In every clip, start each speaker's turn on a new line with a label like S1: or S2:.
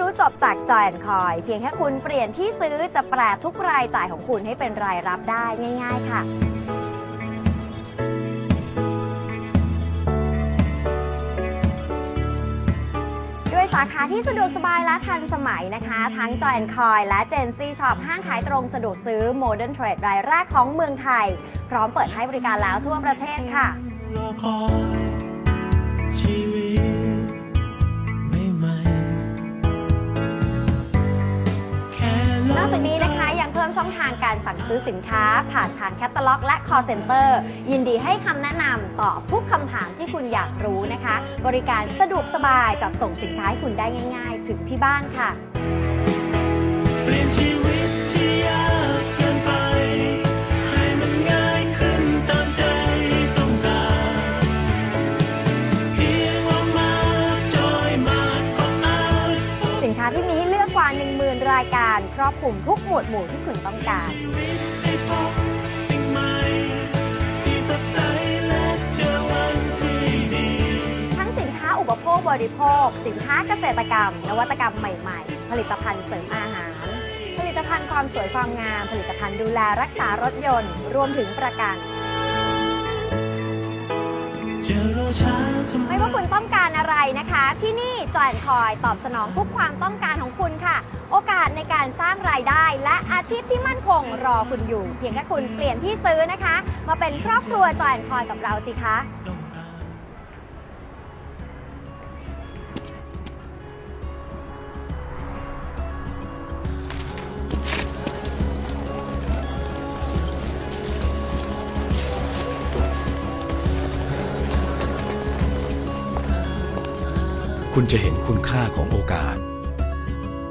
S1: รู้จบจากจอยคอย เพียงแค่คุณเปลี่ยนที่ซื้อจะแปลทุกรายจ่ายของคุณให้เป็นรายรับได้ง่าย ๆ ค่ะด้วยสาขาที่สะดวกสบายและทันสมัยนะคะ ทั้ง Joy Coin และ Gen Z Shop ห้างขายตรงสะดวกซื้อ Modern Trade รายแรกของเมืองไทย พร้อมเปิดให้บริการแล้วทั่วประเทศค่ะ
S2: ม
S1: ช่องทางการสั่งซื้อสินค้า ผ่านทางแคตตาล็อก และ call center ยินดีให้คำแนะนำตอบทุกคำถามที่คุณอยากรู้นะคะ บริการสะดวกสบายจัดส่งสินค้าให้คุณได้ง่าย ๆ ถึงที่บ้านค่ะ
S2: เปลี่ยนชีวิตที่ยาก การ
S1: ครอบคลุมทุกหมวดหมู่ที่คุณต้องการ
S2: ชีวิตได้พบสิ่งใหม่ที่สดใสและเจอวันที่ดี
S1: ทั้งสินค้าอุปโภคบริโภค สินค้าเกษตรกรรม นวัตกรรมใหม่ๆ ผลิตภัณฑ์เสริมอาหาร ผลิตภัณฑ์ความสวยความงาม ผลิตภัณฑ์ดูแลรักษารถยนต์ รวมถึงประกัน
S2: จะรอช้าทำไม
S1: ไม่ว่าคุณต้องการอะไรนะคะ ที่นี่จอยคอยตอบสนองทุกความต้องการของคุณค่ะ โอกาสในการสร้างรายได้ และอาชีพที่มั่นคงรอคุณอยู่ เพียงแค่คุณเปลี่ยนที่ซื้อนะคะ มาเป็นครอบครัวจอยคอยกับเราสิคะ
S3: คุณจะเห็นคุณค่าของโอกาส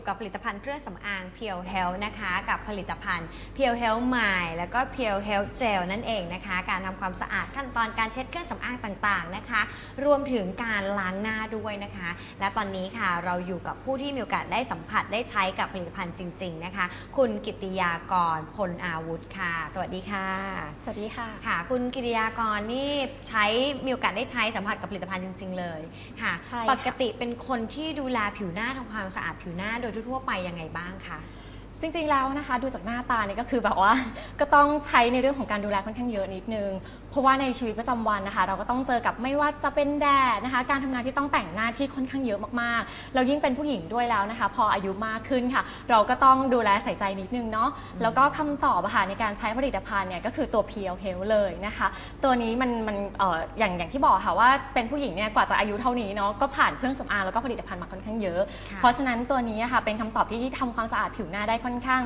S4: อยู่กับผลิตภัณฑ์เครื่องสำอาง p พียวเฮลนะคะ กับผลิตภัณฑ์ p พียวเฮลใหม่แล้วก็ p พียวเฮลเจลนั่นเองนะคะ การทำความสะอาดขั้นตอนการเช็ดเครื่องสำอางต่างๆนะคะ รวมถึงการล้างหน้าด้วยนะคะ และตอนนี้ค่ะเราอยู่กับผู้ที่มีโอกาสได้สัมผัสได้ใช้กับผลิตภัณฑ์จริง ๆนะคะ คุณกิติยากรพลอาวุธค่ะ สวัสดีค่ะ
S1: สวัสดีค่ะ
S4: ค่ะ คุณกิติยากรนี่ใช้มีโอกาสได้ใช้สัมผัสกับผลิตภัณฑ์จริง ๆ เลยค่ะ
S1: ใช่ค่ะ
S4: ปกติเป็นคนที่ดูแลผิวหน้าทำความสะอาดผิวหน้าโดยทั่วๆไปยังไงบ้างคะ
S5: จริงๆแล้วนะคะ ดูจากหน้าตาเนี่ยก็คือแบบว่า ก็ต้องใช้ในเรื่องของการดูแลค่อนข้างเยอะนิดนึงเพราะว่าในชีวิตประจำวันนะคะ เราก็ต้องเจอกับไม่ว่าจะเป็นแดดนะคะ การทำงานที่ต้องแต่งหน้าที่ค่อนข้างเยอะมากๆ เรายิ่งเป็นผู้หญิงด้วยแล้วนะคะ พออายุมากขึ้นค่ะ เราก็ต้องดูแลใส่ใจนิดนึงเนาะแล้วก็คำตอบอะค่ะในการใช้ผลิตภัณฑ์เนี่ยก็คือตัว p พียวเฮลเลยนะคะ ตัวนี้มันมันเอ่ออย่างอย่างที่บอกค่ะว่าเป็นผู้หญิงเนี่ยกว่าจะอายุเท่านี้เนาะก็ผ่านเครื่องสำอางแล้วก็ผลิตภัณฑ์มาค่อนข้างเยอะ
S4: ค่ะ
S5: เพราะฉะนั้นตัวนี้อะค่ะเป็นคำตอบที่ทำความสะอาดผิวหน้าได้ค่อนข้าง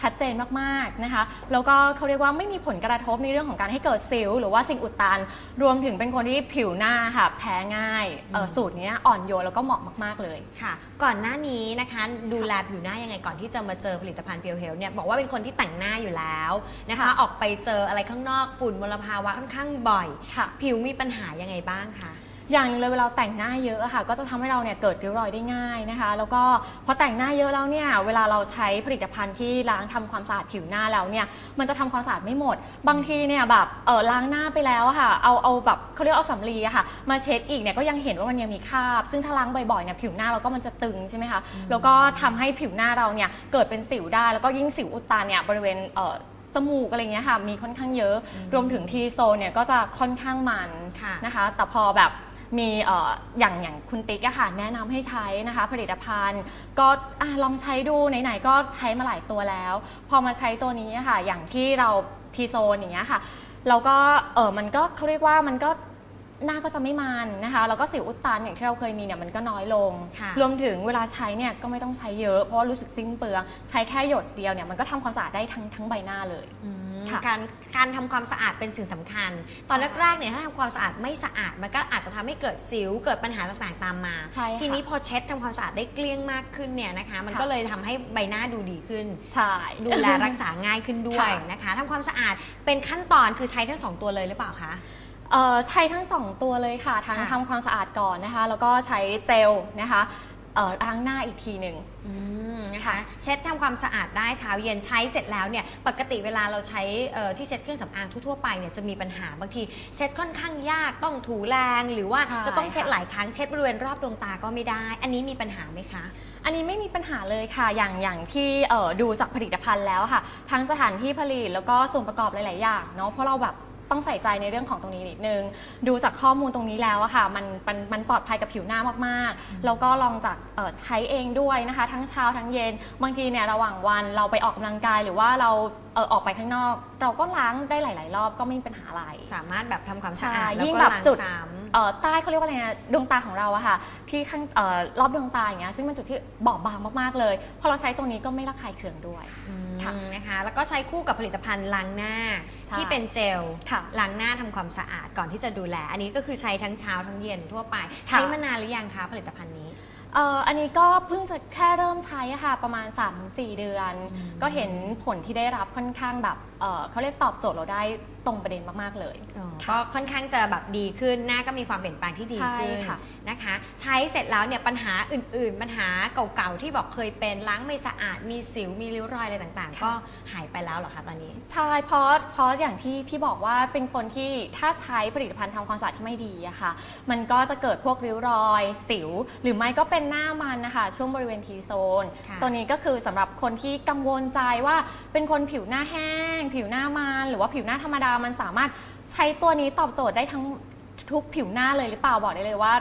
S5: ชัดเจนมากๆนะคะแล้วก็เขาเรียกว่าไม่มีผลกระทบในเรื่องของการให้เกิดสิว หรือว่าสิ่งอุดตัน รวมถึงเป็นคนที่ผิวหน้าค่ะแพ้ง่ายเอ่อสูตรเนี้ยอ่อนโยนแล้วก็เหมาะมากๆเลย
S4: ค่ะ ก่อนหน้านี้นะคะดูแลผิวหน้ายังไงก่อนที่จะมาเจอผลิตภัณฑ์เพียวเฮลเนี่ยบอกว่าเป็นคนที่แต่งหน้าอยู่แล้วนะคะ
S5: ค่ะ
S4: ออกไปเจออะไรข้างนอกฝุ่นมลภาวะค่อนข้างบ่อย
S5: ค่ะ
S4: ผิวมีปัญหายังไงบ้างคะ
S5: อย่างหนึงเลยเวลาแต่งหน้าเยอะอะค่ะ ก็จะทำให้เราเนี่ยเกิดริ้วรอยได้ง่ายนะคะ แล้วก็พอแต่งหน้าเยอะแล้วเนี่ยเวลาเราใช้ผลิตภัณฑ์ที่ล้างทำความสะอาดผิวหน้าแล้วเนี่ยมันจะทำความสะอาดไม่หมด บางทีเนี่ยแบบเออล้างหน้าไปแล้วอะค่ะ เอาเอาแบบเขาเรียกเอาสำลีอะค่ะ มาเช็ดอีกเนี่ยก็ยังเห็นว่ามันยังมีคราบ ซึ่งถ้าล้างบ่อยๆเนี่ยผิวหน้าเราก็มันจะตึงใช่ไหมคะแล้วก็ทำให้ผิวหน้าเราเนี่ยเกิดเป็นสิวได้ แล้วก็ยิ่งสิวอุดตันเนี่ยบริเวณเอ่อจมูกอะไรเงี้ยค่ะมีค่อนข้างเยอะ รวมถึงทีโซนเนี่ยก็จะค่อนข้างมัน
S4: ค่ะ
S5: นะคะ แต่พอแบบ มีเอ่ออย่างอย่างคุณติ๊กอะค่ะแนะนำให้ใช้นะคะ ผลิตภัณฑ์ ก็อะลองใช้ดูไหนๆก็ใช้มาหลายตัวแล้ว พอมาใช้ตัวนี้อะค่ะ อย่างที่เราทีโซนอย่างเงี้ยค่ะ เราก็เออมันก็เขาเรียกว่ามันก็ หน้าก็จะไม่มันนะคะ แล้วก็สิวอุดตันอย่างที่เราเคยมีเนี่ยมันก็น้อยลง
S4: ค่ะ
S5: รวมถึงเวลาใช้เนี่ยก็ไม่ต้องใช้เยอะเพราะว่ารู้สึกสิ้นเปลืองใช้แค่หยดเดียวเนี่ยมันก็ทำความสะอาดได้ทั้งทั้งใบหน้าเลย
S4: อืม
S5: ค่ะ
S4: การการทำความสะอาดเป็นสิ่งสำคัญ ตอนแรกๆเนี่ยถ้าทำความสะอาดไม่สะอาดมันก็อาจจะทำให้เกิดสิวเกิดปัญหาต่างๆตามมา
S5: ใช่ค่ะ
S4: ทีนี้พอเช็ดทำความสะอาดได้เกลี้ยงมากขึ้นเนี่ยนะคะ มัน
S5: ค่ะ
S4: ก็เลยทำให้ใบหน้าดูดีขึ้น
S5: ใช่
S4: ดูแลรักษาง่ายขึ้นด้วย
S5: ค่ะ
S4: นะคะทำความสะอาดเป็นขั้นตอนคือใช้ทั้งสองตัวเลยหรือเปล่าคะ
S5: เอ่อใช้ทั้งสองตัวเลยค่ะ ทั้ง
S4: ค่ะ
S5: ทำความสะอาดก่อนนะคะ แล้วก็ใช้เจลนะคะเอ่อล้างหน้าอีกทีหนึ่ง
S4: อืมนะคะ
S5: ค่ะ
S4: เช็ดทำความสะอาดได้เช้าเย็นใช้เสร็จแล้วเนี่ย ปกติเวลาเราใช้เอ่อที่เช็ดเครื่องสำอางทั่วๆไปเนี่ยจะมีปัญหาบางที เช็ดค่อนข้างยากต้องถูแรง หรือว่า
S5: ใช่
S4: จะต้องเช็ด
S5: ค่ะ
S4: หลายครั้งเช็ดบริเวณรอบดวงตาก็ไม่ได้ อันนี้มีปัญหาไหมคะ
S5: อันนี้ไม่มีปัญหาเลยค่ะ อย่างอย่างที่เอ่อดูจากผลิตภัณฑ์แล้วค่ะ ทั้งสถานที่ผลิตแล้วก็ส่วนประกอบหลาย ๆ อย่างเนาะ เพราะเราแบบ ต้องใส่ใจในเรื่องของตรงนี้นิดนึง ดูจากข้อมูลตรงนี้แล้วอะค่ะมันมันมันปลอดภัยกับผิวหน้ามากๆ แล้วก็ลองจากเอ่อใช้เองด้วยนะคะ ทั้งเช้าทั้งเย็น บางทีเนี่ยระหว่างวันเราไปออกกำลังกายหรือว่าเรา เอ่อออกไปข้างนอก เราก็ล้างได้หลาย ๆ รอบก็ไม่มีปัญหาอะไร
S4: สามารถแบบทำความสะ
S5: ใช่
S4: อาดแล้ว
S5: ยิ่ง
S4: ก็
S5: แบบ
S4: ล้าง
S5: จุด
S4: ซ้
S5: เอ่อใต้เขาเรียกว่าอะไรนะดวงตาของเราอะค่ะที่ข้างเอ่อรอบดวงตาอย่างเงี้ยซึ่งเป็นจุดที่บอบบางมากๆเลย พอเราใช้ตรงนี้ก็ไม่ระคายเคืองด้วยำ
S4: อืม
S5: ค่ะ
S4: นะคะแล้วก็ใช้คู่กับผลิตภัณฑ์ล้างหน้า
S5: ใช่
S4: ที่เป็นเจล
S5: ค่ะ
S4: ล้างหน้าทำความสะอาดก่อนที่จะดูแล อันนี้ก็คือใช้ทั้งเช้าทั้งเย็นทั่วไป
S5: ค่ะ
S4: ใช้มานานหรือยังคะผลิตภัณฑ์นี้
S5: เอ่ออันนี้ก็เพิ่งจะแค่เริ่มใช้อะค่ะ ประมาณ 3-4 เดือน
S4: อืม
S5: ก็เห็นผลที่ได้รับค่อนข้างแบบเอ่อเขาเรียกตอบโจทย์เราได้ตรงประเด็นมากๆเลย
S4: ก็ค่อนข้างจะแบบดีขึ้น หน้าก็มีความเปลี่ยนแปลงที่ดีขึ้น
S5: ใช่ค่ะ
S4: นะคะ ใช้เสร็จแล้วเนี่ยปัญหาอื่น ๆ ปัญหาเก่าๆที่บอกเคยเป็นล้างไม่สะอาดมีสิวมีริ้วรอยอะไรต่างๆ ก็หายไปแล้วเหรอคะตอนนี้
S5: ใช่เพราะเพราะอย่างที่ที่บอกว่าเป็นคนที่ถ้าใช้ผลิตภัณฑ์ทำความสะอาดที่ไม่ดีอะค่ะ มันก็จะเกิดพวกริ้วรอย สิว หรือไม่ก็เป็นหน้ามันนะคะ ช่วงบริเวณทีโซน
S4: ค่ะ
S5: ตัวนี้ก็คือสำหรับคนที่กังวลใจว่าเป็นคนผิวหน้าแห้งผิวหน้ามันหรือว่าผิวหน้าธรรมดามันสามารถใช้ตัวนี้ตอบโจทย์ได้ทั้งทุกผิวหน้าเลยหรือเปล่าบอกได้เลยว่า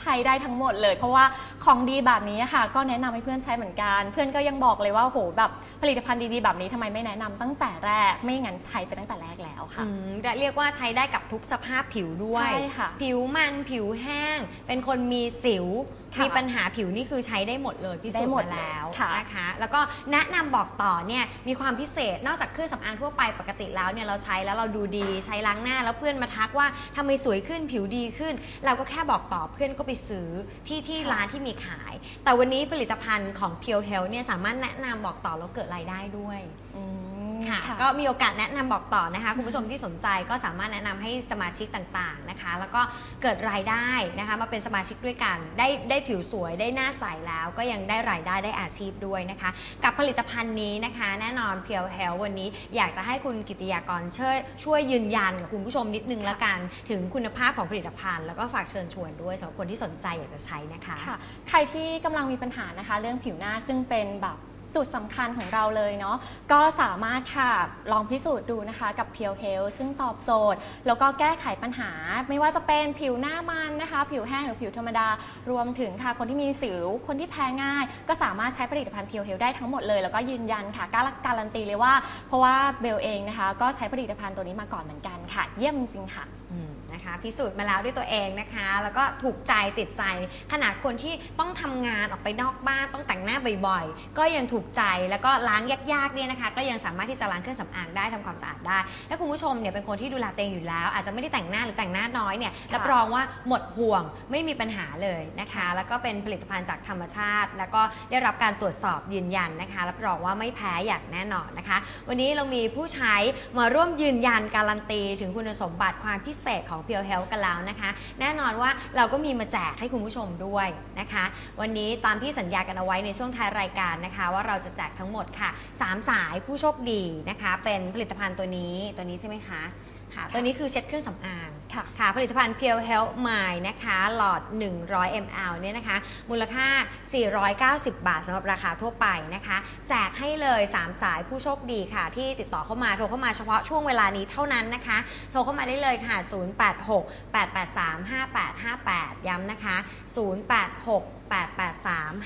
S5: ใช้ได้ทั้งหมดเลย เพราะว่าของดีแบบนี้ค่ะ ก็แนะนำให้เพื่อนใช้เหมือนกัน เพื่อนก็ยังบอกเลยว่าโหแบบผลิตภัณฑ์ดีๆแบบนี้ทำไมไม่แนะนำตั้งแต่แรก ไม่งั้นใช้ไปตั้งแต่แรกแล้วค่ะ
S4: อืมและเรียกว่าใช้ได้กับทุกสภาพผิวด้วย
S5: ใช่ค่ะ
S4: ผิวมันผิวแห้ง เป็นคนมีสิว
S5: ค่ะ
S4: มีปัญหาผิวนี่คือใช้ได้หมดเลยพิสูจ
S5: ได้
S4: น์
S5: หมด
S4: มาแล้ว
S5: ค่ะ
S4: นะคะ แล้วก็แนะนำบอกต่อเนี่ยมีความพิเศษนอกจากเครื่องสำอางทั่วไปปกติแล้วเนี่ยเราใช้แล้วเราดูดีใช้ล้างหน้า แล้วเพื่อนมาทักว่าทำไมสวยขึ้นผิวดีขึ้น เราก็แค่บอกต่อเพื่อนก็ไปซื้อที่ที่
S5: ค่ะ
S4: ร้านที่มีขาย แต่วันนี้ผลิตภัณฑ์ของ Pure Health เนี่ยสามารถแนะนำบอกต่อแล้วเกิดรายได้ด้วย
S5: อืม
S4: ค่ะ
S5: ค่ะ
S4: ก็มีโอกาสแนะนำบอกต่อนะคะ คุณผู้ชมที่สนใจก็สามารถแนะนำให้สมาชิกต่างๆนะคะ แล้วก็เกิดรายได้นะคะมาเป็นสมาชิกด้วยกัน ได้ได้ผิวสวยได้หน้าใสแล้ว ก็ยังได้รายได้ได้อาชีพด้วยนะคะ กับผลิตภัณฑ์นี้นะคะ แน่นอนเพียวเฮลวันนี้อยากจะให้คุณกิติยากรช่วยช่วยยืนยันกับคุณผู้ชมนิดนึงละกัน ถึงคุณภาพของผลิตภัณฑ์ แล้วก็ฝากเชิญชวนด้วยสำหรับคนที่สนใจอยากจะใช้นะคะ
S5: ค่ะ ใครที่กำลังมีปัญหานะคะ เรื่องผิวหน้าซึ่งเป็นแบบ จุดสำคัญของเราเลยเนาะก็สามารถค่ะลองพิสูจน์ดูนะคะกับ p พียว Health ซึ่งตอบโจทย์ แล้วก็แก้ไขปัญหา ไม่ว่าจะเป็นผิวหน้ามันนะคะ ผิวแห้งหรือผิวธรรมดารวมถึงค่ะคนที่มีสิวคนที่แพ้ง่าย ก็สามารถใช้ผลิตภัณฑ์ p พียว Health ได้ทั้งหมดเลย แล้วก็ยืนยันค่ะกล้าการันตีเลยว่า เพราะว่าเบลเองนะคะ ก็ใช้ผลิตภัณฑ์ตัวนี้มาก่อนเหมือนกันค่ะ เยี่ยมจริงค่ะ
S4: นะคะพิสูจน์มาแล้วด้วยตัวเองนะคะ แล้วก็ถูกใจติดใจ ขนาดคนที่ต้องทำงานออกไปนอกบ้านต้องแต่งหน้าบ่อยๆ ก็ยังถูกใจแล้วก็ล้างยากๆเนี่ยนะคะ ก็ยังสามารถที่จะล้างเครื่องสำอางได้ทำความสะอาดได้ถ้าคุณผู้ชมเนี่ยเป็นคนที่ดูแลตัวเองอยู่แล้ว อาจจะไม่ได้แต่งหน้าหรือแต่งหน้าน้อยเนี่ยรับรองว่าหมดห่วงไม่มีปัญหาเลยนะคะ แล้วก็เป็นผลิตภัณฑ์จากธรรมชาติ แล้วก็ได้รับการตรวจสอบยืนยันนะคะรับรองว่าไม่แพ้อย่างแน่นอนนะคะ วันนี้เรามีผู้ใช้มาร่วมยืนยันการันตี ถึงคุณสมบัติความพิเศษของ Pure Health กันแล้วนะคะ แน่นอนว่าเราก็มีมาแจกให้คุณผู้ชมด้วยนะคะ วันนี้ตามที่สัญญากันเอาไว้ในช่วงท้ายรายการนะคะ ว่าเราจะแจกทั้งหมดค่ะ 3 สายผู้โชคดีนะคะ เป็นผลิตภัณฑ์ตัวนี้ตัวนี้ใช่ไหมคะค่ะตัวนี้คือเช็ดเครื่องสำอาง
S5: ค่ะ
S4: ค่ะผลิตภัณฑ์ Pure Health My นะคะหลอด 100 ml เนี่ยนะคะ มูลค่า 490 บาทสำหรับราคาทั่วไปนะคะ แจกให้เลย 3 สายผู้โชคดีค่ะ ที่ติดต่อเข้ามาโทรเข้ามาเฉพาะช่วงเวลานี้เท่านั้นนะคะ โทรเข้ามาได้เลยค่ะ 086 883 5858 ย้ำนะคะ 086 883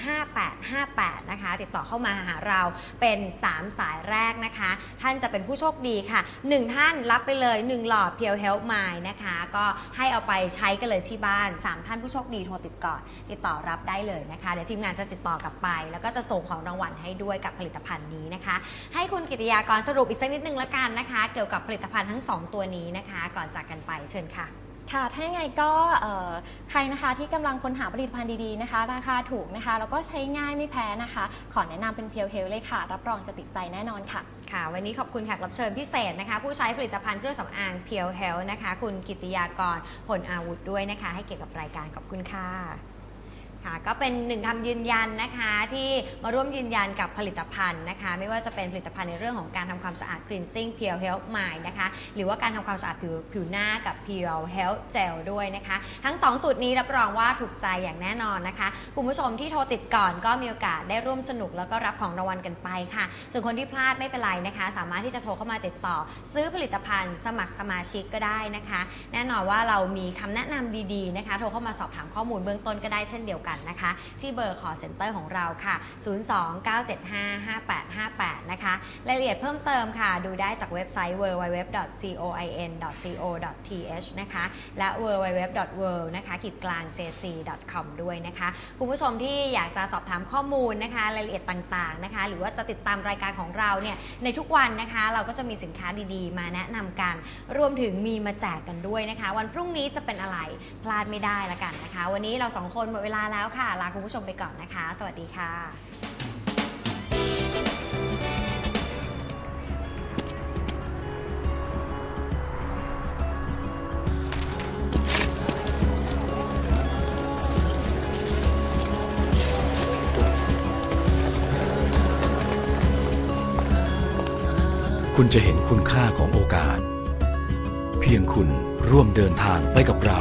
S4: 5858 นะคะ ติดต่อเข้ามาหาเราเป็น 3 สายแรกนะคะ ท่านจะเป็นผู้โชคดีค่ะ 1 ท่านรับไปเลย 1 หลอดเพียวเฮล t ์ i มนะคะ ก็ให้เอาไปใช้กันเลยที่บ้าน 3 ท่านผู้โชคดีโทรติดก่อน ติดต่อรับได้เลยนะคะ เดี๋ยวทีมงานจะติดต่อกลับไป แล้วก็จะส่งของรางวัลให้ด้วยกับผลิตภัณฑ์นี้นะคะ ให้คุณกิติยากรสรุปอีกสักนิดนึงละกันนะคะ เกี่ยวกับผลิตภัณฑ์ทั้ง 2 ตัวนี้นะคะ ก่อนจากกันไปเชิญค่ะ
S5: ค่ะ ถ้ายังไงก็ใครนะคะที่กำลังค้นหาผลิตภัณฑ์ดีๆนะคะ ราคาถูกนะคะ แล้วก็ใช้ง่ายไม่แพ้นะคะ ขอแนะนำเป็นเพียวเฮลเลยค่ะ รับรองจะติดใจแน่นอนค่ะ
S4: ค่ะ วันนี้ขอบคุณแขกรับเชิญพิเศษนะคะ ผู้ใช้ผลิตภัณฑ์เครื่องสำอางเพียวเฮลนะคะ คุณกิติยากรผลอาวุธด้วยนะคะ ให้เกี่ยวกับรายการขอบคุณค่ะ ค่ะก็เป็นหนึ่งคำยืนยันนะคะที่มาร่วมยืนยันกับผลิตภัณฑ์นะคะ ไม่ว่าจะเป็นผลิตภัณฑ์ในเรื่องของการทำความสะอาด cleansing Pure Health Mind นะคะหรือว่าการทำความสะอาดผิวผิวหน้ากับ Pure Health Gel ด้วยนะคะ ทั้ง 2 สูตรนี้รับรองว่าถูกใจอย่างแน่นอนนะคะคุณผู้ชมที่โทรติดก่อนก็มีโอกาสได้ร่วมสนุกแล้วก็รับของรางวัลกันไปค่ะ ส่วนคนที่พลาดไม่เป็นไรนะคะ สามารถที่จะโทรเข้ามาติดต่อ ซื้อผลิตภัณฑ์สมัครสมาชิกก็ได้นะคะ แน่นอนว่าเรามีคำแนะนำดีๆนะคะ โทรเข้ามาสอบถามข้อมูลเบื้องต้นก็ได้เช่นเดียวกันนะคะ ที่เบอร์ call center ของเราค่ะ 029755858 นะคะ รายละเอียดเพิ่มเติมค่ะ ดูได้จากเว็บไซต์ www.coin.co.th นะคะ และ www.world นะคะขีดกลาง jc.com ด้วยนะคะ คุณผู้ชมที่อยากจะสอบถามข้อมูลนะคะ รายละเอียดต่างๆนะคะ หรือว่าจะติดตามรายการของเราเนี่ย ในทุกวันนะคะ เราก็จะมีสินค้าดีๆ มาแนะนำกัน รวมถึงมีมาแจกกันด้วยนะคะ วันพรุ่งนี้จะเป็นอะไร พลาดไม่ได้ละกันนะคะ วันนี้เราสองคนหมดเวลาแล้วแล้วค่ะ ลาคุณผู้ชมไปก่อนนะคะ สวัสดีค่ะ
S3: คุณจะเห็นคุณค่าของโอกาส เพียงคุณร่วมเดินทางไปกับเรา